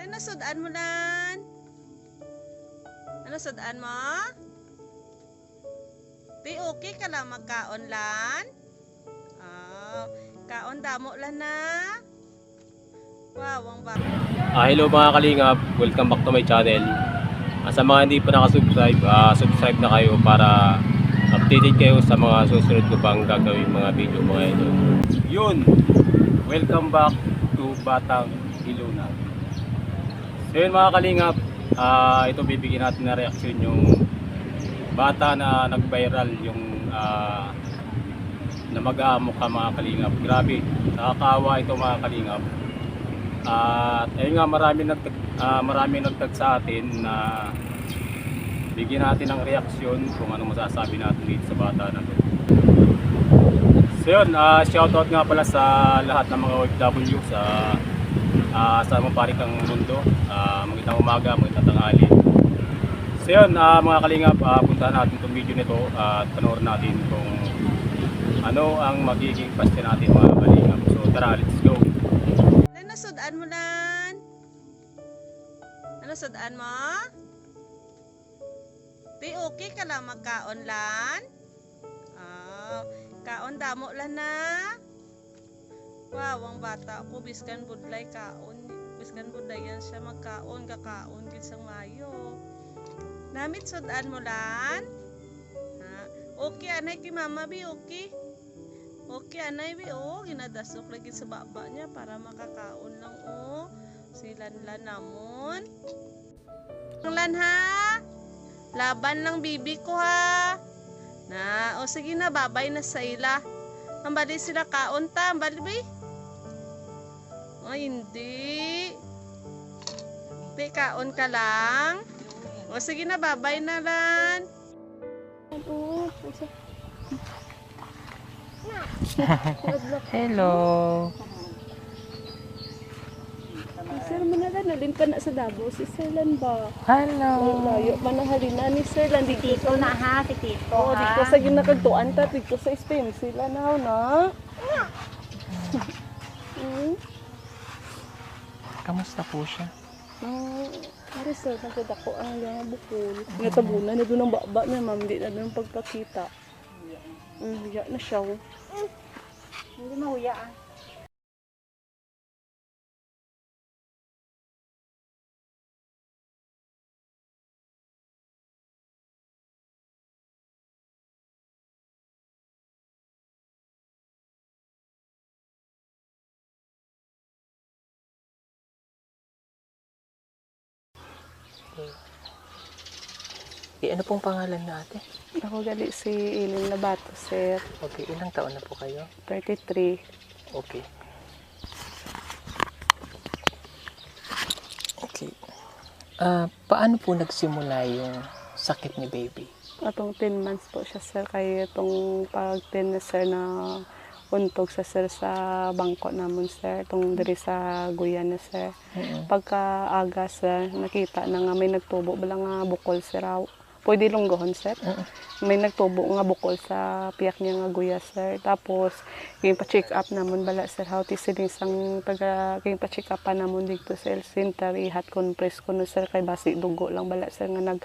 Ano sudan mo lan? Ano sudan mo? Di okay ka lang magkaon lan? Ah, kaon damo lan na. Wow, ang ba. Ah, hello mga kalingap, welcome back to my channel. Ah, sa mga hindi pa nakasubscribe, ah, subscribe na kayo para updated kayo sa mga susunod ko pang gagawin mga video mga ito. Yun, welcome back to Batang. So mga kalingap, ah, ito bibigyan natin na reaksyon yung bata na nag-viral yung ah, na mag-aamok ka mga kalingap. Grabe, nakakawa ito mga kalingap. At ayun nga marami nagtag ah, marami nagtag sa atin na bigyan natin ng reaksyon kung ano masasabi natin dito sa bata na to. So yun, ah, shoutout nga pala sa lahat ng mga OFW sa uh, sa mga parikang mundo. Uh, magandang umaga, magandang tanghali. So yun, ah, mga kalingap, uh, puntahan natin itong video nito at panoorin natin kung ano ang magiging question natin mga kalingap. So tara, let's go. Ano mo lan? Ano sudan mo? Di okay ka lang magkaon lan? Ah, kaon damo lan na. Wow, ang bata ko biskan budlay kaon. Biskan budlay yan siya magkaon, kakaon gid sang mayo. Namit sudan mo lan? Ha? Okay anay kay mama bi okay. Okay, anay bi oh, ginadasok lagi sa baba niya para makakaon lang oh. Silanlan namon. Ang lan ha? Laban lang bibi ko ha. Na, o sige na, babay na sa ila. Ang bali sila kaon ta, ang bali bi. Ay, hindi. Di, kaon ka lang. O sige na, babay na lan. Hello. Sir, manalan na din pa na sa Davao. Si Sir Lan ba? Hello. Layo pa na halina ni Sir Lan. Di Tito na ha, si Tito Oo, ha. dito sa ginakagtuan ta, dito sa Spain sila na na. Hmm. Kamusta po siya? Ah, Ari sir, nakita ko ang yung bukol. Natabunan na doon ang baba niya, ma'am. Di na doon pagpakita. Mm, hiya na siya. oh. Hindi mahuya ah. Eh, ano pong pangalan natin? Ako gali si Ilin Labato, sir. Okay, ilang taon na po kayo? 33. Okay. Okay. Ah, paano po nagsimula yung sakit ni baby? Atong 10 months po siya, sir. Kaya itong pag 10 na, sir, na untog sa sir sa bangko namon, sir. Itong diri sa Guyana, sir. Mm-mm. Pagka aga, sir, nakita na nga may nagtubo bala nga bukol, sir. aw. Pwede lunggohon, sir. Mm-mm. May nagtubo nga bukol sa piyak niya nga guya, sir. Tapos, ging pa-check up namon bala, sir. How ti sinisang taga, ging pa-check up pa namon dito sa health center. Ihat compress ko no, sir. Kay basi dugo lang bala, sir, nga nag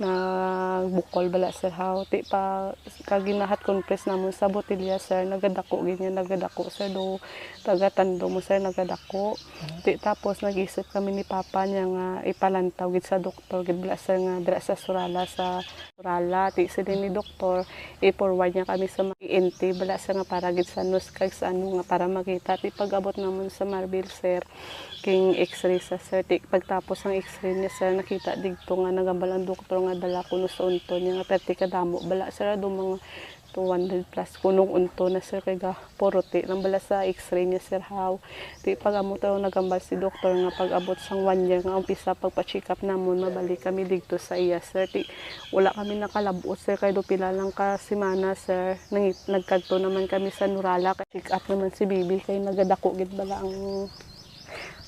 nagbukol bala sir how ti pa kaginahat compress namon sa botilya sir. Nagadako ganyan nagadako sir. Do tagatando mo sir nagadako. Ti tapos nag-isip kami ni papa niya nga ipalantaw gid sa doktor. Gid bala sir nga dira sa Surala sa Surala. Ti sila ni doktor i-forward niya kami sa ENT bala sir nga para gid sa nus kag sa ano nga para makita. Ti pag-abot namon sa Marbil sir king x-ray sa sir. Ti pagtapos ng x-ray niya sir nakita digto nga nagambal ang doktor nga dala kuno sa unto niya nga perti kadamo bala sir do mga 200 plus kunong unto na sir kay ga puro ti. Lang bala sa x-ray niya sir how? Ti pag-amo tayo nagambal si doktor nga pag-abot sang one year nga umpisa pagpa-check up namon mabalik kami digto sa iya sir. Ti wala kami nakalabot sir kay do pila lang ka semana sir. Nang nagkadto naman kami sa Nurala kay check up naman si baby kay nagadako gid bala ang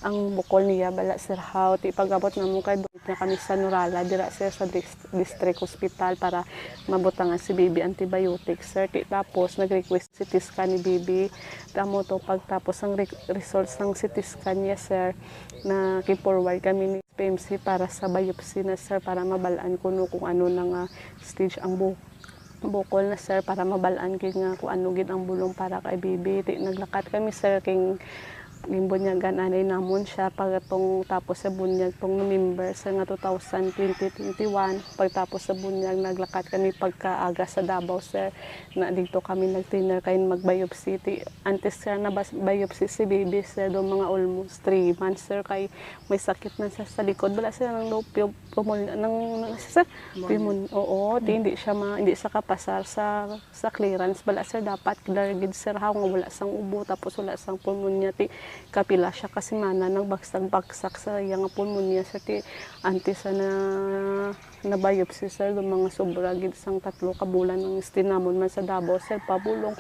ang bukol niya bala sir how? Ti pagabot na mo kay niya kami sa Nurala dira sir sa dis- district hospital para mabutangan si baby antibiotics sir. Ti tapos nag-request CT scan ni baby tamo to pagtapos ang re- results ng CT scan niya sir na forward kami ni PMC para sa biopsy na sir para mabalaan kuno kung ano na nga stage ang bu bukol na sir para mabalaan gid nga kung ano gid ang bulong para kay baby Di, naglakat kami sir king gimbunyagan anay namon siya pagtong tapos sa bunyag tong November sa nga 2021 pagtapos sa bunyag naglakat kami pagkaaga sa Davao sir. Na dito kami nagtinner kay magbiopsy. Antes sir na bas- biopsy si baby sir do mga almost 3 months sir. Kay may sakit na siya sa likod. Wala siya ng low pulmonary ng ng- sir? Pulmon. Oo hindi siya ma, hindi siya kapasar sa sa clearance. Bala sir dapat clear gid sir. Ha nga wala sang ubo tapos wala sang pulmonya ti kapila siya kasi mana nang bagsak-bagsak sa iyang pulmonya sir ti antes sa na na biopsy sir. Do mga sobra gid sang tatlo ka bulan ng istinamon man sa Davao sir. Pabulong.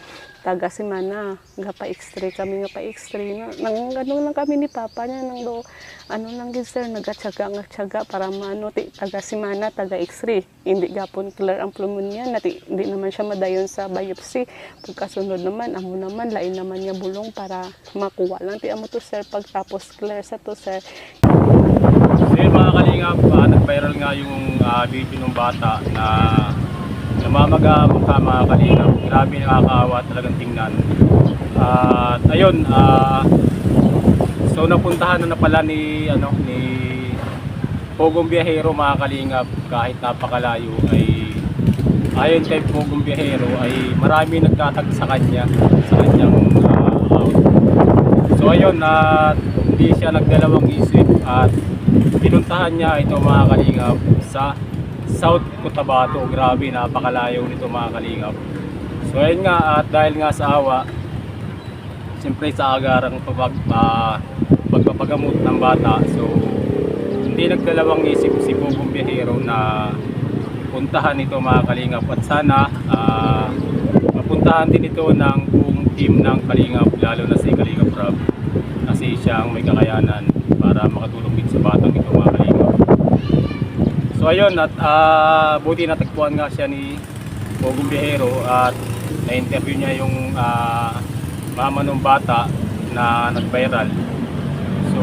Taga si mana nga pa x-ray kami nga pa x-ray na nang ano lang kami ni papa niya nang do ano lang gid sir? Nagatyaga nga tyaga para maano ti taga si mana taga x-ray. Hindi gapon clear ang pulmonya na ti hindi naman siya madayon sa biopsy. Pagkasunod naman amo naman lain naman niya bulong para makuha lang. Ti amo to sir pagtapos clear sa to sir. So yun mga kalingap, ah, nag-viral nga yung ah, video ng bata na namamaga mukha mga kalingap. Grabe nakakaawa talagang tingnan. At ayun, ah, so napuntahan na na pala ni, ano, ni Pogong Biyahero mga kalingap kahit napakalayo ay ayon kay Pogong Biyahero ay marami nagtatag sa kanya sa kanyang out. So ayun, at hindi siya nagdalawang isip at pinuntahan niya ito mga kalingap sa South Cotabato. Grabe, napakalayo nito mga kalingap. So ayun nga, at dahil nga sa awa, siyempre sa agarang pag, uh, pagpapagamot ng bata. So hindi nagdalawang isip si Bubong Biyahero na puntahan ito mga kalingap at sana ah, mapuntahan din ito ng buong team ng kalingap lalo na si Kalingap Rob kasi siya ang may kakayanan para makatulong din sa batang ito mga kalingap so ayun at ah, buti natagpuan nga siya ni Bugong Biyahero at na-interview niya yung ah, mama ng bata na nag-viral so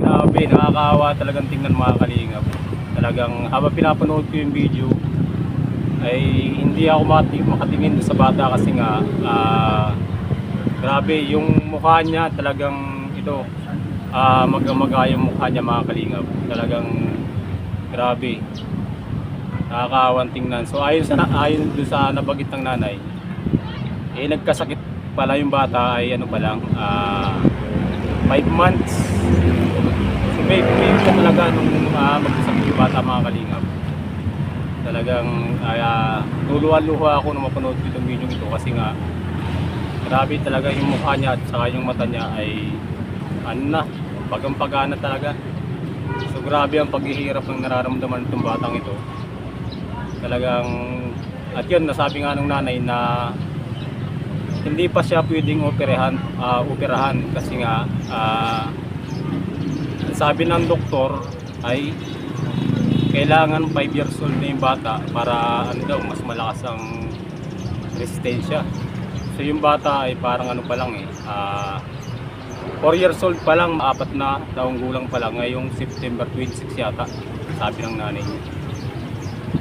Grabe, nakakaawa talagang tingnan mga kalingap. Talagang habang pinapanood ko yung video, ay hindi ako makatingin sa bata kasi nga ah, grabe yung mukha niya talagang ito ah magamaga yung mukha niya mga kalingap. Talagang grabe. Nakakaawan tingnan. So ayon sa ayon doon sa nabagit ng nanay, eh nagkasakit pala yung bata ay ano pa lang, 5 months. So may may ka talaga nung uh, magkasakit yung bata mga kalingap. Talagang uh, tuluhan-luha ako nung mapanood ko itong video ito kasi nga grabe talaga yung mukha niya at saka yung mata niya ay ano na, pagang-pagana talaga. So grabe ang paghihirap ng nararamdaman itong batang ito. Talagang at yun nasabi nga nung nanay na hindi pa siya pwedeng operahan, ah, operahan kasi nga ah, ang sabi ng doktor ay kailangan 5 years old na yung bata para ano daw mas malakas ang resistensya. So yung bata ay parang ano pa lang eh, 4 years old pa lang, apat na taong gulang pa lang ngayong September 26 yata, sabi ng nanay niya.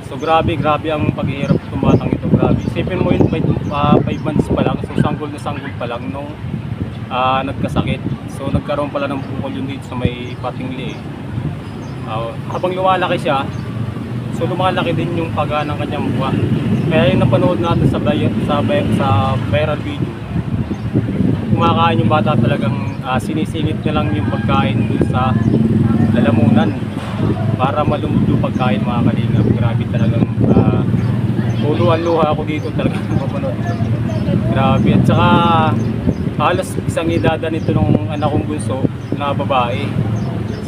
So grabe, grabe ang paghihirap ng batang. Isipin mo yun, 5 months pa lang, so sanggol na sanggol pa lang nung ah, nagkasakit. So nagkaroon pala ng bukol yun dito sa may patingli. Ah, habang lumalaki siya, so lumalaki din yung paga ng kanyang mukha. Kaya yung napanood natin sa, bay- sa, bay- sa viral video, kumakain yung bata talagang ah, sinisingit na lang yung pagkain dun sa lalamunan para yung pagkain mga kalingap. Grabe talagang uh, luha ako dito talaga mapanood. Grabe. At saka halos isang idada nito nung anak kong bunso na babae.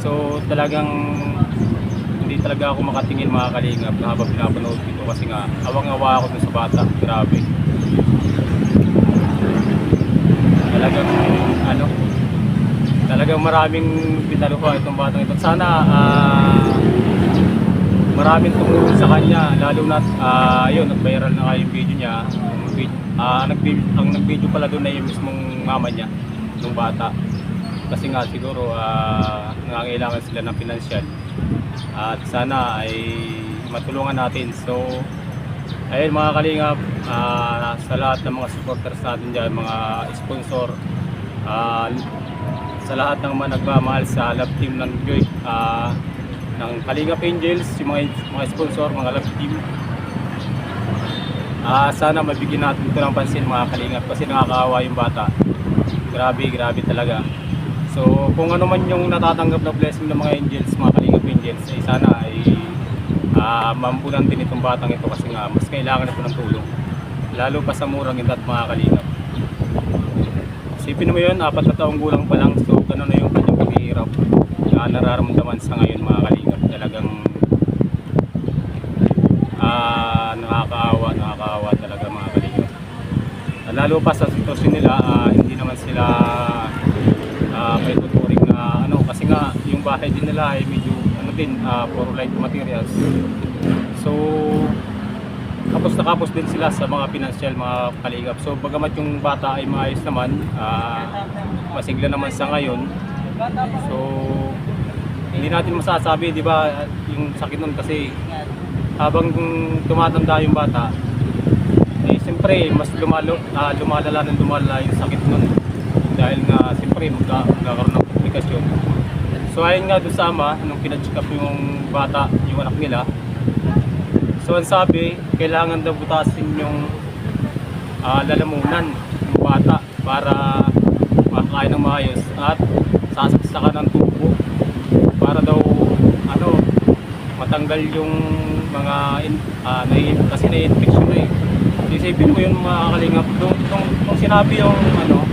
So talagang hindi talaga ako makatingin mga kalingap habang pinapanood dito kasi nga awang-awa ako dun sa bata. Grabe. Talagang ano talagang maraming pinaluha itong batang ito. Sana ah, maraming tumulong sa kanya, lalo na uh, yun, nag-viral na nga yung video niya. Ah, nag- ang nag-video pala doon ay yung mismong mama niya, nung bata. Kasi nga siguro uh, nangangailangan sila ng pinansyal. At sana ay matulungan natin. So, ayun mga kalingap, ah, sa lahat ng mga supporters natin dyan, mga sponsor, ah, sa lahat ng mga nagmamahal sa love team ng Joy, ah, ng Kalingap Angels, yung mga, mga sponsor, mga love team. Ah, sana mabigyan natin ito ng pansin mga kalingap kasi nakakaawa yung bata. Grabe, grabe talaga. So, kung ano man yung natatanggap na blessing ng mga angels, mga kalingap angels, ay sana ay ah mampunan din itong batang ito kasi nga mas kailangan ito ng tulong. Lalo pa sa murang edad mga kalingap. Isipin mo yun, apat na taong gulang pa lang, so gano'n na yung kanyang paghihirap na nararamdaman sa ngayon mga kalingap. Talagang ah nakakaawa, nakakaawa talaga mga kalingap. Ah, Lalo pa sa sitwasyon nila, ah, hindi naman sila uh, may tuturing na ano kasi nga yung bahay din nila ay medyo ano din ah, puro light materials so kapos na kapos din sila sa mga financial mga kalingap so bagamat yung bata ay maayos naman ah, masigla naman sa ngayon so hindi natin masasabi di ba yung sakit nun kasi habang tumatanda yung bata eh siyempre mas lumalo, ah, lumalala ng lumalala yung sakit nun. Dahil nga siyempre magka, magkakaroon ng komplikasyon. So ayun nga doon sa ama nung pinacheck up yung bata yung anak nila so ang sabi kailangan daw butasin yung ah, lalamunan ng bata para makakain ng maayos at sasaksakan ng tubo para daw ano matanggal yung mga in, ah, nai- kasi na-infection na eh. Isipin mo yun mga kalingap. Nung, nung, nung sinabi yung ano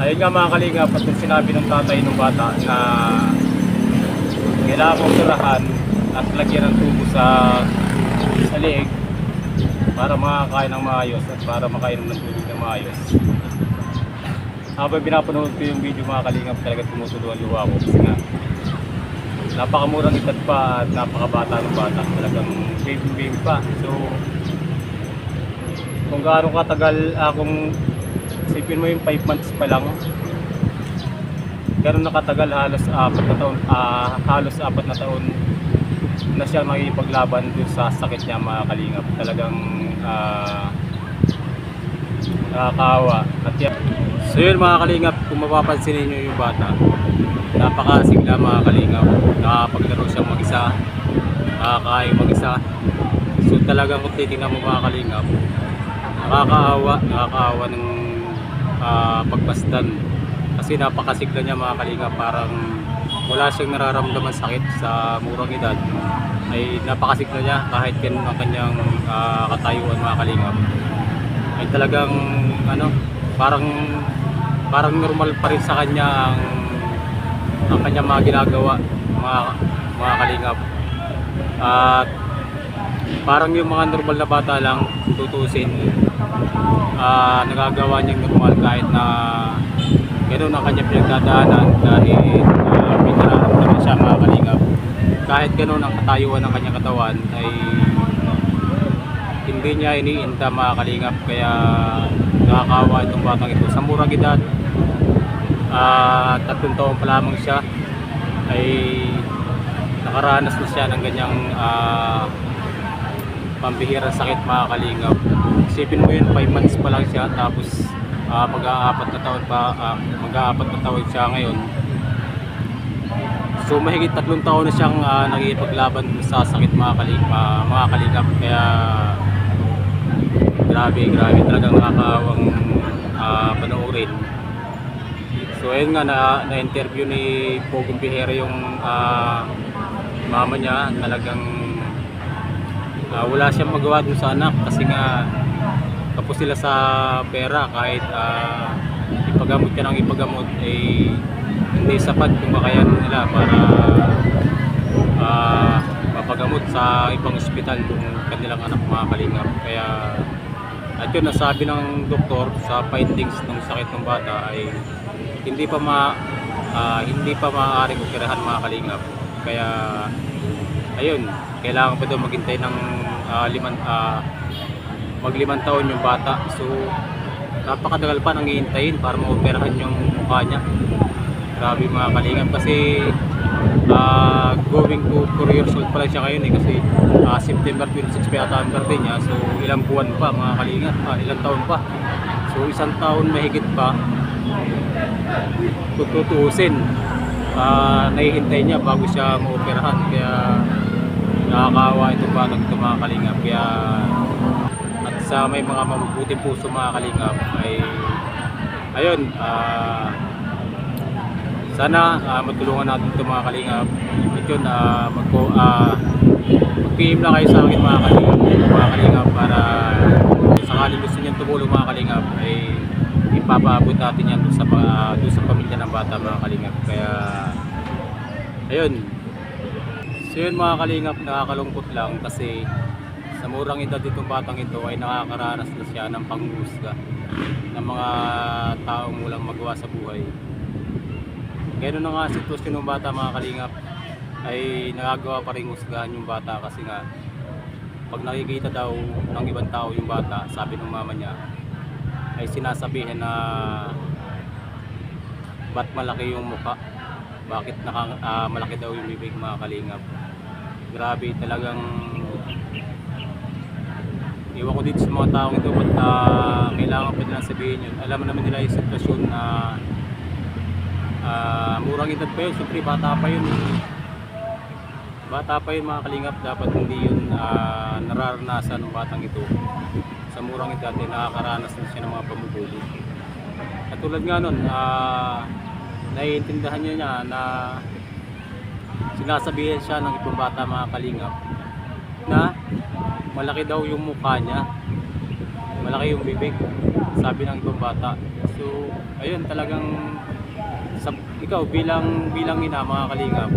ayun nga mga kalingap at sinabi ng tatay ng bata na kailangan mong tirahan at lagyan ng tubo sa sa leeg para makakain ng maayos at para makainom ng tubig ng maayos. Habang pinapanood ko yung video mga kalingap talaga tumutulo ang luha ko kasi nga napakamurang edad pa at napakabata ng bata. Talagang baby baby pa. So kung gaano katagal akong isipin mo yung 5 months pa lang gano'n na katagal halos apat na taon ah, halos apat na taon na siya makikipaglaban dun sa sakit niya mga kalingap. Talagang ah, nakakaawa. At yan. So yun mga kalingap kung mapapansin ninyo yung bata napakasigla mga kalingap. Nakapaglaro siyang mag-isa. Nakakain mag-isa. So talagang kung titignan mo mga kalingap nakakaawa nakakaawa ng ah, pagpasdan kasi napakasigla niya mga kalingap. Parang wala siyang nararamdaman sakit sa murang edad. Ay napakasigla niya kahit ganun ang kanyang ah, katayuan mga kalingap. Ay talagang ano parang parang normal pa rin sa kanya ang ang kanyang mga ginagawa mga mga kalingap. At parang yung mga normal na bata lang tutusin. Ah nagagawa niyang normal kahit na ganun ang kanyang pinagdadaanan dahil uh, may nararamdaman siya mga kalingap. Kahit ganun ang katayuan ng kanyang katawan ay hindi niya iniinda mga kalingap. Kaya nakakawa itong batang ito. Sa murang edad at tatlong taon pa lamang siya ay nakaranas na siya ng ganyang ah, pambihirang sakit mga kalingap. Isipin mo yun 5 months pa lang siya tapos ah, mag-aapat na taon pa ah, mag-aapat na taon siya ngayon. So mahigit tatlong taon na siyang uh, nagigipaglaban sa sakit mga, kaling, ah, mga kalingap. Kaya grabe grabe. Talagang nakakaawang ah, panoorin So ayun nga na, na-interview ni Pogong Bihera yung ah, mama niya. Talagang ah, wala siyang magawa dun sa anak kasi nga kapos sila sa pera kahit ah, ipagamot ka ng ipagamot ay hindi sapat yung kakayanan nila para ah, mapagamot sa ibang ospital yung kanilang anak mga kaya at yun nasabi ng doktor sa findings ng sakit ng bata ay hindi pa ma ah, hindi pa maaaring operahan mga kalingap. Kaya ayun, kailangan pa daw maghintay ng ah, liman ah, maglimang taon yung bata. So napakatagal pa nang hihintayin para maoperahan yung mukha niya. Grabe mga kalingap kasi ah, going to 4 years old pa lang siya ngayon eh. Kasi ah, September 26 pa yata ang birthday niya. So ilang buwan pa mga kalingap, ah, ilang taon pa. So isang taon mahigit pa. Kung tutuusin. Ah nahihintay niya bago siya maoperahan. Kaya nakakawa itong batang ito mga kalingap kaya at sa may mga mabubuting puso mga kalingap ay ayun ah sana ah, matulungan natin itong mga kalingap. At yun ah, magpo, ah, mag-PM lang kayo sa akin mga kalingap. Mga kalingap para kung sakaling gusto niyan tumulong mga kalingap ay ipapaabot natin yan doon sa, mga, doon sa pamilya ng bata mga kalingap. Kaya ayun. So yun mga kalingap nakakalungkot lang kasi sa murang edad itong batang ito ay nakakaranas na siya ng panghusga ng mga taong walang magawa sa buhay Ganun na nga sitwasyon ng bata mga kalingap. Ay nagagawa pa rin husgahan yung bata kasi nga pag nakikita daw ng ibang tao yung bata, sabi ng mama niya ay sinasabihin na ba't malaki yung mukha? Bakit naka, ah, malaki daw yung bibig mga kalingap? Grabe talagang iwan ko dito sa mga taong ito ba't ah, kailangan pa nilang sabihin yun? Alam naman nila yung sitwasyon na Ah, murang edad pa yun, siyempre bata pa yun. eh. Bata pa yun mga kalingap, dapat hindi yun ah, nararanasan ng batang ito. Sa murang edad, eh, nakakaranas na siya ng mga pamubuli. At tulad nga nun, ah, naiintindihan niya niya na sinasabihan siya ng ibang bata mga kalingap na malaki daw yung mukha niya malaki yung bibig sabi ng ibang bata so ayun talagang ikaw bilang bilang ina mga kalingap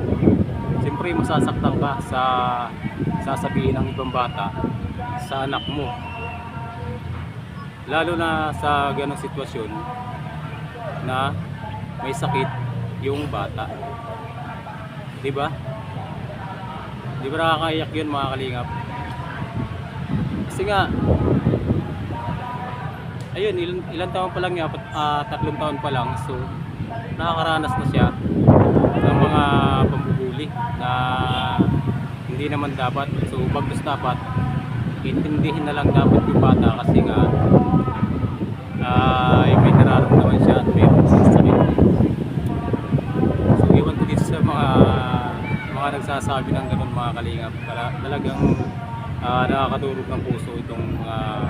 siyempre masasaktan ka sa sasabihin ng ibang bata sa anak mo. Lalo na sa ganong sitwasyon na may sakit yung bata. Di ba? Di ba nakakaiyak yun mga kalingap? Kasi nga ayun ilan, ilang taon pa lang niya pat- ah, tatlong taon pa lang so nakakaranas na siya ng mga pambubuli na hindi naman dapat. So bagkus dapat intindihin na lang dapat yung bata kasi nga ay may nararamdaman siya at may sakit so iwan ko dito sa mga mga nagsasabi ng ganun mga kalingap. Tala- talagang ah, nakakadurog ng puso itong mga ah,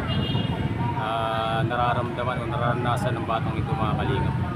nararamdaman o nararanasan ng batang ito mga kalingap